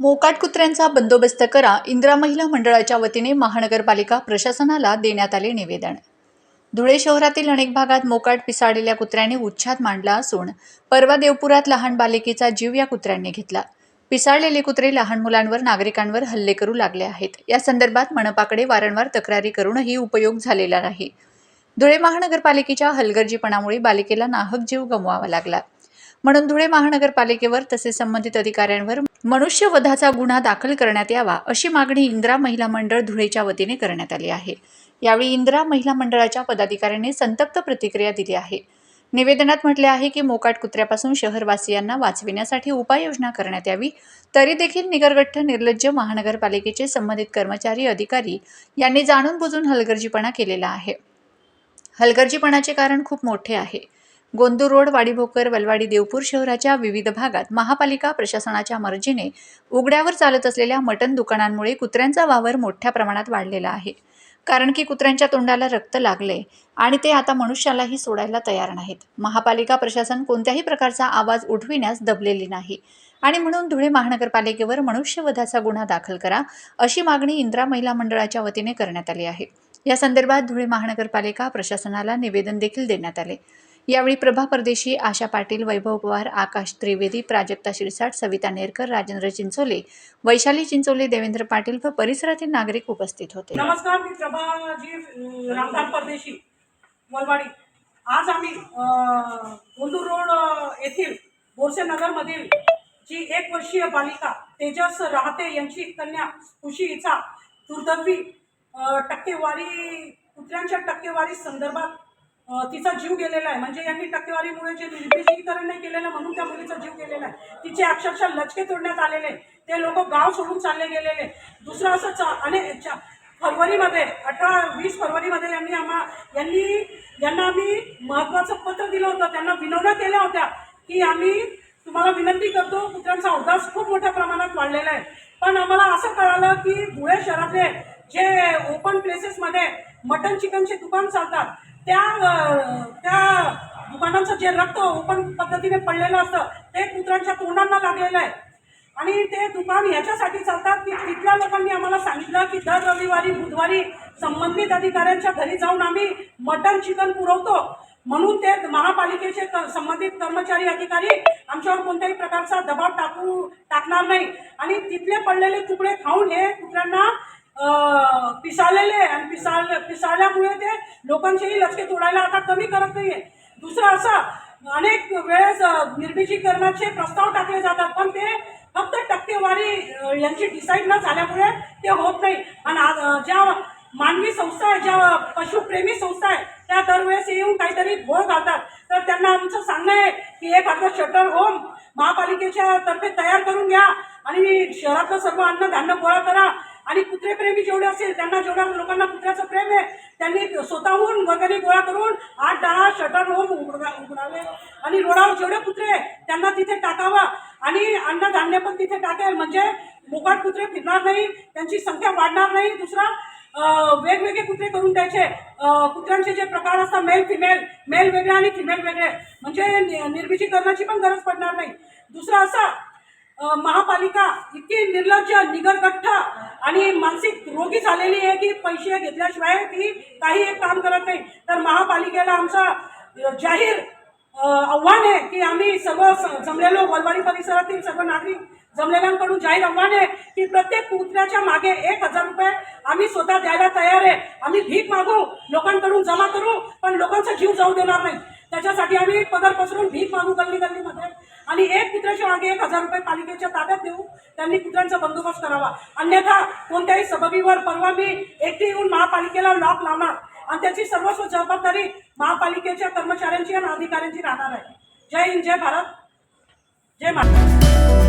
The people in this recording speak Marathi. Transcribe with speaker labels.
Speaker 1: मोकाट कुत्र्यांचा बंदोबस्त करा इंदिरा महिला मंडळाच्या वतीने महानगरपालिका प्रशासनाला देण्यात आले निवेदन. धुळे शहरातील अनेक भागात मोकाट पिसाळलेल्या कुत्र्याने उच्छाद मांडला असून परवा देवपुरात लहान बालिकेचा जीव या कुत्र्यांनी घेतला. पिसाळलेले कुत्रे लहान मुलांवर नागरिकांवर हल्ले करू लागले आहेत. या संदर्भात मनपाकडे वारंवार तक्रारी करूनही उपयोग झालेला नाही. धुळे महानगरपालिकेच्या हलगर्जीपणामुळे बालिकेला नाहक जीव गमवावा लागला. म्हणून धुळे महानगरपालिकेवर तसेच संबंधित अधिकाऱ्यांवर मनुष्यवधाचा गुन्हा दाखल करण्यात यावा अशी मागणी इंदिरा महिला मंडळ धुळेच्या वतीने करण्यात आली आहे. यावेळी इंदिरा महिला मंडळाच्या पदाधिकाऱ्यांनी संतप्त प्रतिक्रिया दिली आहे. निवेदनात म्हटले आहे की मोकाट कुत्र्यापासून शहरवासियांना वाचविण्यासाठी उपाययोजना करण्यात यावी तरी देखील निगरगठ्ठ निर्लज्ज महानगरपालिकेचे संबंधित कर्मचारी अधिकारी यांनी जाणून बुजून हलगर्जीपणा केलेला आहे. हलगर्जीपणाचे कारण खूप मोठे आहे. गोंदूर रोड वाडीभोकर वलवाडी देवपूर शहराच्या विविध भागात महापालिका प्रशासनाच्या मर्जीने उघड्यावर चालत असलेल्या मटण दुकानांमुळे कुत्र्यांचा वावर मोठ्या प्रमाणात वाढलेला आहे. कारण की कुत्र्यांच्या तोंडाला रक्त लागले आणि ते आता मनुष्यालाही सोडायला तयार नाहीत. महापालिका प्रशासन कोणत्याही प्रकारचा आवाज उठविण्यास दबलेली नाही. आणि म्हणून धुळे महानगरपालिकेवर मनुष्यवधाचा गुन्हा दाखल करा अशी मागणी इंदिरा महिला मंडळाच्या वतीने करण्यात आली आहे. या संदर्भात धुळे महानगरपालिका प्रशासनाला निवेदन देखील देण्यात आले. यावेळी प्रभा परदेशी आशा पाटील वैभव पवार आकाश त्रिवेदी प्राजक्ता शिरसाट सविता नेरकर राजेंद्र चिंचोले वैशाली चिंचोले देवेंद्र पाटील व परिसरातील नागरिक उपस्थित होते.
Speaker 2: नमस्कार मी प्रभाजी परदेशी वलवाडी आज आम्ही गोंदूर रोड येथील बोरसे नगरमधील जी एक वर्षीय बालिका तेजस राहते यांची कन्या खुशी हिचा दुर्दैवी टक्केवारी कुत्र्यांच्या टक्केवारी संदर्भात तिचा जीव गेलेला आहे. म्हणजे यांनी टक्केवारीमुळे जे निर्देशीकरण नाही केलेलं म्हणून त्या मुलीचा जीव गेलेला आहे. तिचे अक्षरशः लचके तोडण्यात आलेले ते लोक गाव सोडून चालले गेलेले दुसरं असं चा अनेक फरवरीमध्ये अठरा वीस फरवरीमध्ये यांनी आम्हा यांनी यांना आम्ही महत्त्वाचं पत्र दिलं होतं. त्यांना विनवण्या केल्या होत्या की आम्ही तुम्हाला विनंती करतो कुत्र्यांचा अवदास खूप मोठ्या प्रमाणात वाढलेला आहे. पण आम्हाला असं कळालं की धुळे शहरातले जे ओपन प्लेसेसमध्ये मटन चिकनचे दुकान चालतात त्या त्या दुकानांचं जे रक्त ओपन पद्धतीने पडलेलं असतं ते कुत्र्यांच्या तोंडांना लागलेलं आहे. आणि ते दुकान ह्याच्यासाठी चालतात की तिथल्या लोकांनी आम्हाला सांगितलं की दर रविवारी बुधवारी संबंधित अधिकाऱ्यांच्या घरी जाऊन आम्ही मटन चिकन पुरवतो. म्हणून ते महापालिकेचे संबंधित कर्मचारी अधिकारी आमच्यावर कोणत्याही प्रकारचा दबाव टाकू टाकणार नाही. आणि तिथले पडलेले तुकडे खाऊन हे कुत्र्यांना अं, पिसाळलेले आणि पिसाळ पिसाळल्यामुळे ते लोकांचेही लचके तोडायला आता कमी करत नाही आहे दुसरं असं अनेक वेळेस निर्मिजीकरणाचे प्रस्ताव टाकले जातात पण ते फक्त टक्केवारी यांची डिसाईड न झाल्यामुळे ते होत नाही. आणि ज्या मानवी संस्था आहे ज्या पशुप्रेमी संस्था आहे त्या दरवेळेस येऊन काहीतरी घोळ घालतात. तर त्यांना आमचं सांगणं आहे की एक आता शटर होम महापालिकेच्या तर्फे तयार करून घ्या आणि शहरातलं सर्व अन्न धान्य गोळा करा. आणि कुत्रेप्रेमी जेवढे असेल त्यांना जेवढ्या लोकांना कुत्र्याचं प्रेम आहे त्यांनी स्वतःहून वगैरे गोळा करून आठ दहा शटर होम उघडा उघडावे. आणि रोडावर जेवढे कुत्रे आहे त्यांना तिथे टाकावा. आणि अन्नधान्य पण तिथे टाकेल. म्हणजे मोकाट कुत्रे फिरणार नाही त्यांची संख्या वाढणार नाही. दुसरा वेगवेगळे कुत्रे करून द्यायचे. कुत्र्यांचे जे प्रकार असतात मेल फिमेल मेल वेगळे आणि फिमेल वेगळे. म्हणजे नि- करण्याची पण गरज पडणार नाही. दुसरं असं महापालिका इतकी निर्लज्ज निगरगठ्ठ आणि मानसिक रोगी झालेली आहे की पैसे घेतल्याशिवाय ती काही एक काम करत नाही. तर महापालिकेला आमचा जाहीर आव्हान आहे की आम्ही सर्व स- जमलेलो वलवाडी परिसरातील सर्व नागरिक जमलेल्यांकडून जाहीर आव्हान आहे की प्रत्येक कुत्र्याच्या मागे एक हजार रुपये आम्ही स्वतः द्यायला तयार आहे. आम्ही भीक मागू लोकांकडून जमा करू पण लोकांचा जीव जाऊ देणार नाही. त्याच्यासाठी आम्ही पदर पसरून भीक मागू गल्ली गल्लीमध्ये आणि एक कुत्र्याच्या मागे एक हजार रुपये पालिकेच्या ताब्यात देऊ त्यांनी कुत्र्यांचा बंदोबस्त करावा. अन्यथा कोणत्याही सबबीवर परवा मी एकटी येऊन महापालिकेला लॉक लावणार आणि त्याची सर्वस्व जबाबदारी महापालिकेच्या कर्मचाऱ्यांची आणि अधिकाऱ्यांची राहणार आहे. जय हिंद जय भारत. जय महाराष्ट्र.